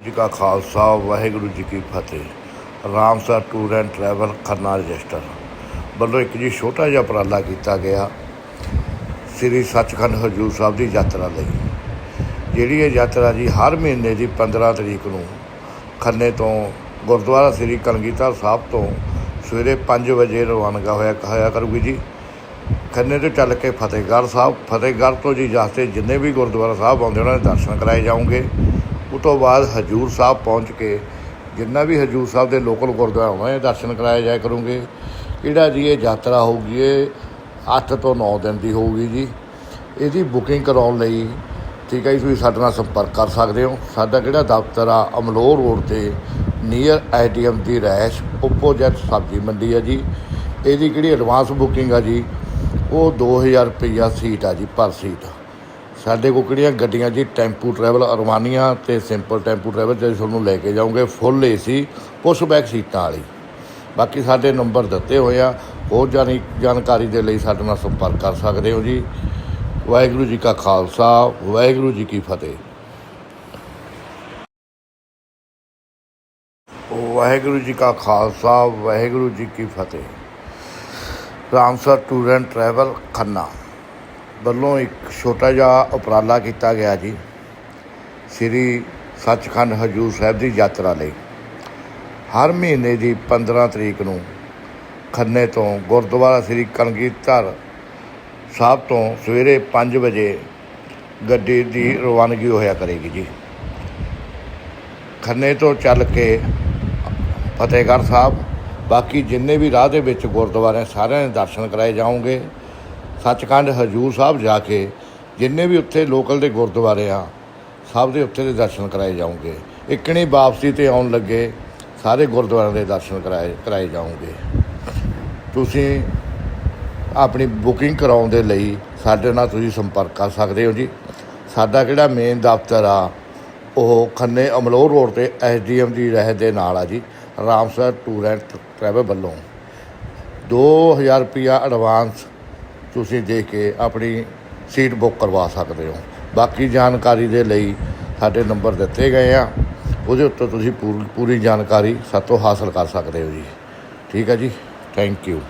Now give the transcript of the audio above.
ਜੀ ਕਾ ਖਾਲਸਾ, ਵਾਹਿਗੁਰੂ ਜੀ ਕੀ ਫਤਿਹ। Ramsar tour and travel, Khanna register. ਵੱਲੋਂ ਇੱਕ ਜੀ ਛੋਟਾ ਜਿਹਾ ਉਪਰਾਲਾ ਕੀਤਾ ਗਿਆ ਸ੍ਰੀ ਸੱਚਖੰਡ ਹਜੂਰ ਸਾਹਿਬ ਦੀ ਯਾਤਰਾ ਲਈ। ਜਿਹੜੀ ਇਹ ਯਾਤਰਾ ਜੀ ਹਰ ਮਹੀਨੇ ਦੀ 15 ਤਰੀਕ ਨੂੰ ਖੰਨੇ ਤੋਂ ਗੁਰਦੁਆਰਾ ਸ੍ਰੀ ਕਲਗੀਧਰ ਸਾਹਿਬ ਤੋਂ ਸਵੇਰੇ 5 ਵਜੇ ਰਵਾਨਗਾ ਹੋਇਆ ਹੋਇਆ ਕਰੂਗੀ ਜੀ। ਖੰਨੇ ਤੋਂ ਚੱਲ ਕੇ ਫਤਿਹਗੜ੍ਹ ਸਾਹਿਬ, ਫਤਿਹਗੜ੍ਹ ਤੋਂ ਜੀ ਜਾਸਤੇ ਜਿੰਨੇ ਵੀ ਗੁਰਦੁਆਰਾ ਸਾਹਿਬ ਆਉਂਦੇ, ਉਹਨਾਂ ਦੇ ਦਰਸ਼ਨ ਕਰਾਏ ਜਾਓਗੇ ਉਸ ਤੋਂ ਬਾਅਦ ਹਜੂਰ ਸਾਹਿਬ ਪਹੁੰਚ ਕੇ ਜਿੰਨਾ ਵੀ ਹਜੂਰ ਸਾਹਿਬ ਦੇ ਲੋਕਲ ਗੁਰਦੁਆਰਾ ਹੋਣਾ ਇਹ ਦਰਸ਼ਨ ਕਰਾਏ ਜਾਇਆ ਕਰੂੰਗੇ। ਜਿਹੜਾ ਜੀ ਇਹ ਯਾਤਰਾ ਹੋਊਗੀ, ਇਹ 8 ਤੋਂ 9 ਦਿਨ ਦੀ ਹੋਊਗੀ ਜੀ। ਇਹਦੀ ਬੁਕਿੰਗ ਕਰਾਉਣ ਲਈ ਠੀਕ ਹੈ ਜੀ, ਤੁਸੀਂ ਸਾਡੇ ਨਾਲ ਸੰਪਰਕ ਕਰ ਸਕਦੇ ਹੋ। ਸਾਡਾ ਕਿਹੜਾ ਦਫ਼ਤਰ ਆ? ਅਮਲੋਹ ਰੋਡ ਤੇ ਨੀਅਰ ਆਈਟੀਐਮ ਦੀ ਰੈਸ਼ ਆਪੋਜੀਟ ਸਬਜ਼ੀ ਮੰਡੀ ਆ ਜੀ। ਇਹਦੀ ਕਿਹੜੀ ਐਡਵਾਂਸ ਬੁਕਿੰਗ ਆ ਜੀ? ਉਹ 2000 ਰੁਪਈਆ ਸੀਟ ਆ ਜੀ, ਪਰ ਸੀਟ। ਸਾਡੇ ਕੋਲ ਕਿਹੜੀਆਂ ਗੱਡੀਆਂ ਜੀ? ਟੈਂਪੂ ਟਰੈਵਲ ਅਰਮਾਨੀਆਂ ਤੇ ਸਿੰਪਲ ਟੈਂਪੂ ਟਰੈਵਲ ਜਿਹੜੇ ਤੁਹਾਨੂੰ ਲੈ ਕੇ ਜਾਉਂਗੇ ਫੁੱਲ ਏਸੀ ਪੁਸ਼ ਬੈਕ ਸੀਟਾਂ ਵਾਲੀ। ਬਾਕੀ ਸਾਡੇ ਨੰਬਰ ਦਿੱਤੇ ਹੋਏ ਆ, ਹੋਰ ਜਾਣੀ ਜਾਣਕਾਰੀ ਦੇ ਲਈ ਸਾਡੇ ਨਾਲ ਸੰਪਰਕ ਕਰ ਸਕਦੇ ਹੋ ਜੀ। ਵਾਹਿਗੁਰੂ ਜੀ ਕਾ ਖਾਲਸਾ, ਵਾਹਿਗੁਰੂ ਜੀ ਕੀ ਫਤਿਹ। ਵਾਹਿਗੁਰੂ ਜੀ ਕਾ ਖਾਲਸਾ, ਵਾਹਿਗੁਰੂ ਜੀ ਕੀ ਫਤਿਹ। Ramsar tour and travel Khanna. ਵੱਲੋਂ ਇੱਕ ਛੋਟਾ ਜਿਹਾ ਉਪਰਾਲਾ ਕੀਤਾ ਗਿਆ ਜੀ, ਸ੍ਰੀ ਸੱਚਖੰਡ ਹਜੂਰ ਸਾਹਿਬ ਦੀ ਯਾਤਰਾ ਲਈ। ਹਰ ਮਹੀਨੇ ਦੀ 15 ਤਰੀਕ ਨੂੰ ਖੰਨੇ ਤੋਂ ਗੁਰਦੁਆਰਾ ਸ੍ਰੀ ਕਲਗੀਧਰ ਸਾਹਿਬ ਤੋਂ ਸਵੇਰੇ 5 ਵਜੇ ਗੱਡੀ ਦੀ ਰਵਾਨਗੀ ਹੋਇਆ ਕਰੇਗੀ ਜੀ। ਖੰਨੇ ਤੋਂ ਚੱਲ ਕੇ ਫਤਿਹਗੜ੍ਹ ਸਾਹਿਬ, ਬਾਕੀ ਜਿੰਨੇ ਵੀ ਰਾਹ ਦੇ ਵਿੱਚ ਗੁਰਦੁਆਰੇ ਸਾਰਿਆਂ ਦੇ ਦਰਸ਼ਨ ਕਰਾਏ ਜਾਓਗੇ। ਸੱਚਖੰਡ ਹਜੂਰ ਸਾਹਿਬ ਜਾ ਕੇ ਜਿੰਨੇ ਵੀ ਉੱਥੇ ਲੋਕਲ ਦੇ ਗੁਰਦੁਆਰੇ ਆ, ਸਭ ਦੇ ਉੱਥੇ ਦੇ ਦਰਸ਼ਨ ਕਰਾਏ ਜਾਓਗੇ ਇਕਣੀ ਵਾਪਸੀ ਤੇ ਆਉਣ ਲੱਗੇ, ਸਾਰੇ ਗੁਰਦੁਆਰਿਆਂ ਦੇ ਦਰਸ਼ਨ ਕਰਾਏ ਕਰਾਏ ਜਾਉਂਗੇ ਤੁਸੀਂ ਆਪਣੀ ਬੁਕਿੰਗ ਕਰਾਉਣ ਦੇ ਲਈ ਸਾਡੇ ਨਾਲ ਤੁਸੀਂ ਸੰਪਰਕ ਕਰ ਸਕਦੇ ਹੋ ਜੀ। ਸਾਡਾ ਜਿਹੜਾ ਮੇਨ ਦਫ਼ਤਰ ਆ, ਉਹ ਖੰਨੇ ਅਮਲੋਰ ਰੋਡ ਤੇ ਐਸਡੀਐਮ ਦੀ ਰਹਿ ਦੇ ਨਾਲ ਆ ਜੀ, ਰਾਮਸਰ ਟੂਰ ਐਂਡ ਟਰੈਵਲ ਵੱਲੋਂ। 2000 ਰੁਪਿਆ ਐਡਵਾਂਸ ਤੁਸੀਂ ਦੇਖ ਕੇ ਆਪਣੀ ਸੀਟ ਬੁੱਕ ਕਰਵਾ ਸਕਦੇ ਹੋ। ਬਾਕੀ ਜਾਣਕਾਰੀ ਦੇ ਲਈ ਸਾਡੇ ਨੰਬਰ ਦਿੱਤੇ ਗਏ ਆ। ਉਹਦੇ ਉੱਤੇ ਤੁਸੀਂ ਪੂਰੀ ਪੂਰੀ ਜਾਣਕਾਰੀ ਸਾਤੋਂ ਹਾਸਲ ਕਰ ਸਕਦੇ ਹੋ ਜੀ। ਠੀਕ ਹੈ ਜੀ? Thank you